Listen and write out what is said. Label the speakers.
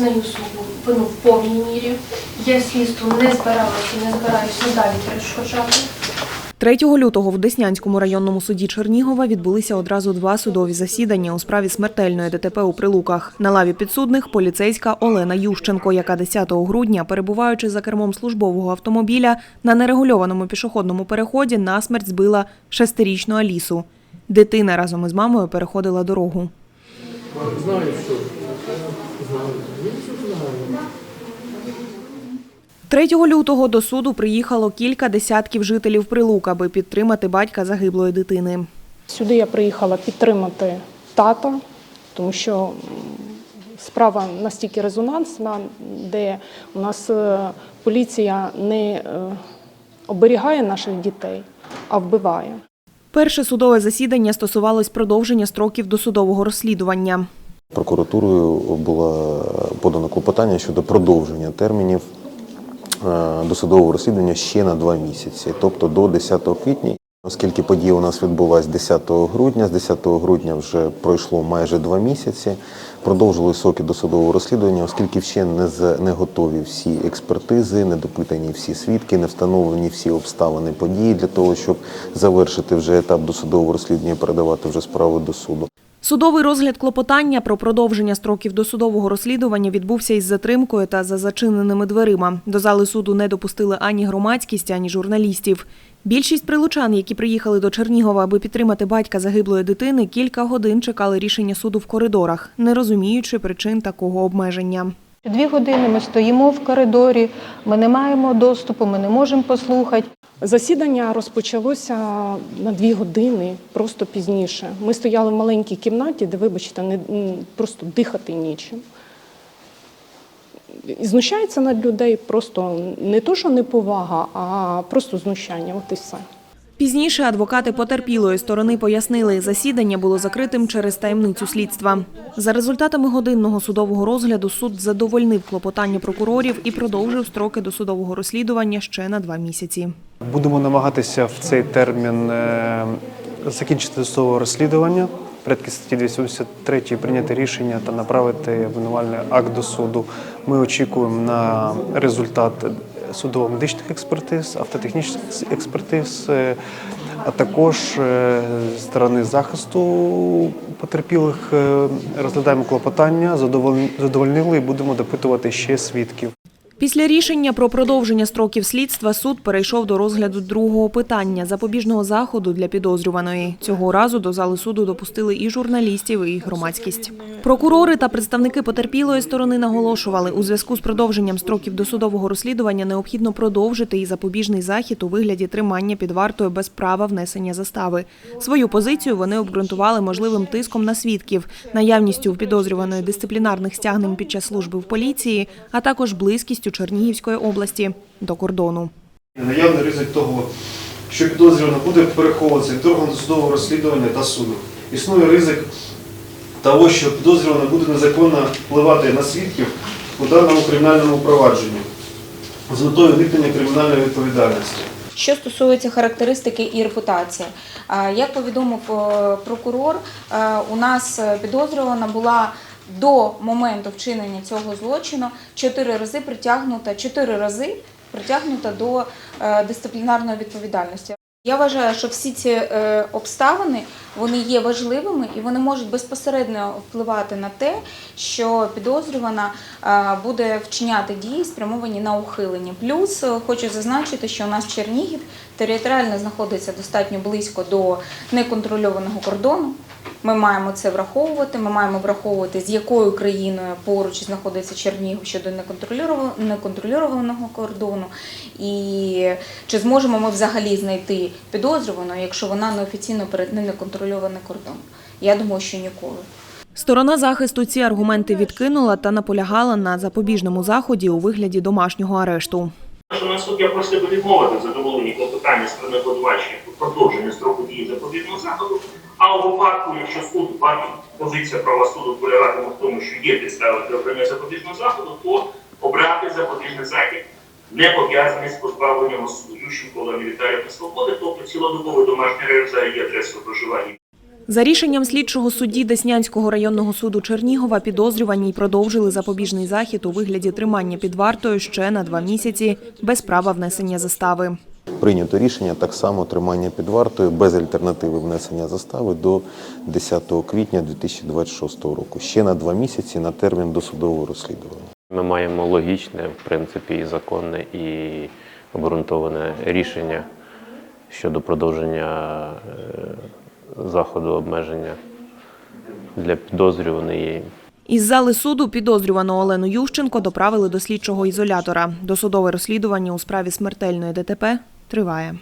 Speaker 1: визнаю свою вину в повній мірі. Я слідству не збиралася не збираюся далі перешкоджати.
Speaker 2: 3 лютого в Деснянському районному суді Чернігова відбулися одразу два судові засідання у справі смертельної ДТП у Прилуках. На лаві підсудних поліцейська Олена Ющенко, яка 10 грудня, перебуваючи за кермом службового автомобіля на нерегульованому пішохідному переході, насмерть збила шестирічну Алісу. Дитина разом із мамою переходила дорогу.
Speaker 3: Знаю, що. Знаю.
Speaker 2: 3 лютого до суду приїхало кілька десятків жителів Прилук, аби підтримати батька загиблої дитини.
Speaker 4: Сюди я приїхала підтримати тата, тому що справа настільки резонансна, де у нас е, поліція не е, оберігає наших дітей, а вбиває.
Speaker 2: Перше судове засідання стосувалось продовження строків досудового розслідування.
Speaker 5: Прокуратурою було подано клопотання щодо продовження термінів е, досудового розслідування ще на два місяці, тобто до 10 квітня. Оскільки подія у нас відбулася 10 грудня, з 10 грудня вже пройшло майже два місяці. Продовжили сроки досудового розслідування, оскільки ще не з- не готові всі експертизи, не допитані всі свідки, не встановлені всі обставини події для того, щоб завершити вже етап досудового розслідування і передавати вже справи до суду.
Speaker 2: Судовий розгляд клопотання про продовження строків досудового розслідування відбувся із затримкою та за зачиненими дверима. До зали суду не допустили ані громадськість, ані журналістів. Більшість прилучан, які приїхали до Чернігова, аби підтримати батька загиблої дитини, кілька годин чекали рішення суду в коридорах, не розуміючи причин такого обмеження.
Speaker 6: Дві години ми стоїмо в коридорі, ми не маємо доступу, ми не можемо послухати.
Speaker 4: Засідання розпочалося на дві години, просто пізніше. Ми стояли в маленькій кімнаті, де, вибачте, не, просто дихати нічим. Знущається над людей просто не то, що неповага, а просто знущання. От і все.
Speaker 2: Пізніше адвокати потерпілої сторони пояснили, засідання було закритим через таємницю слідства. За результатами годинного судового розгляду суд задовольнив клопотання прокурорів і продовжив строки досудового розслідування ще на два місяці.
Speaker 7: Будемо намагатися в цей термін е, закінчити досудове розслідування, порядки статті 283 прийняти рішення та направити обвинувальний акт до суду. Ми очікуємо на результат судово-медичних експертиз, автотехнічних експертиз, е, а також е, з сторони захисту потерпілих е, розглядаємо клопотання, задовольнили і будемо допитувати ще свідків.
Speaker 2: Після рішення про продовження строків слідства суд перейшов до розгляду другого питання запобіжного заходу для підозрюваної. Цього разу до зали суду допустили і журналістів, і громадськість. Прокурори та представники потерпілої сторони наголошували, у зв'язку з продовженням строків досудового розслідування необхідно продовжити і запобіжний захід у вигляді тримання під вартою без права внесення застави. Свою позицію вони обґрунтували можливим тиском на свідків, наявністю у підозрюваної дисциплінарних стягнень під час служби в поліції, а також близькістю Чернігівської області до кордону.
Speaker 8: Наявний ризик того, що підозрювана буде переховуватися від органу судового розслідування та суду. Існує ризик того, що підозрювана буде незаконно впливати на свідків у даному кримінальному провадженні з метою уникнення кримінальної відповідальності.
Speaker 9: Що стосується характеристики і репутації, як повідомив е, прокурор, е, у нас е, підозрювана була до моменту вчинення цього злочину чотири рази притягнута, чотири рази притягнута до е, дисциплінарної відповідальності. Я вважаю, що всі ці е, обставини вони є важливими і вони можуть безпосередньо впливати на те, що підозрювана е, буде вчиняти дії, спрямовані на ухилення. Плюс хочу зазначити, що у нас Чернігів територіально знаходиться достатньо близько до неконтрольованого кордону. Ми маємо це враховувати. Ми маємо враховувати, з якою країною поруч знаходиться Чернігів щодо неконтрольованого, кордону, і чи зможемо ми взагалі знайти підозрювану, якщо вона неофіційно перетне неконтрольований кордон. Я думаю, що ніколи.
Speaker 2: Сторона захисту ці аргументи відкинула та наполягала на запобіжному заході у вигляді домашнього арешту.
Speaker 10: На суд я просив би відмовити в задоволенні клопотання сторони обвинувачення продовження строку дії запобіжного заходу. А у випадку, якщо суд бачить позиція права суду полягатиме в тому, що є підстави для обрання запобіжного заходу, то обрати запобіжний захід не пов'язаний з позбавленням суду Ющенко Олені Віталія та свободи, тобто цілодобовий домашній за її адресою проживання.
Speaker 2: За рішенням слідчого судді Деснянського районного суду Чернігова підозрювані продовжили запобіжний захід у вигляді тримання під вартою ще на два місяці без права внесення застави.
Speaker 5: Прийнято рішення так само тримання під вартою без альтернативи внесення застави до 10 квітня 2026 року. Ще на два місяці на термін досудового розслідування.
Speaker 11: Ми маємо логічне, в принципі, і законне, і обґрунтоване рішення щодо продовження е, заходу обмеження для підозрюваної.
Speaker 2: Із зали суду підозрювану Олену Ющенко доправили до слідчого ізолятора. Досудове розслідування у справі смертельної ДТП триває.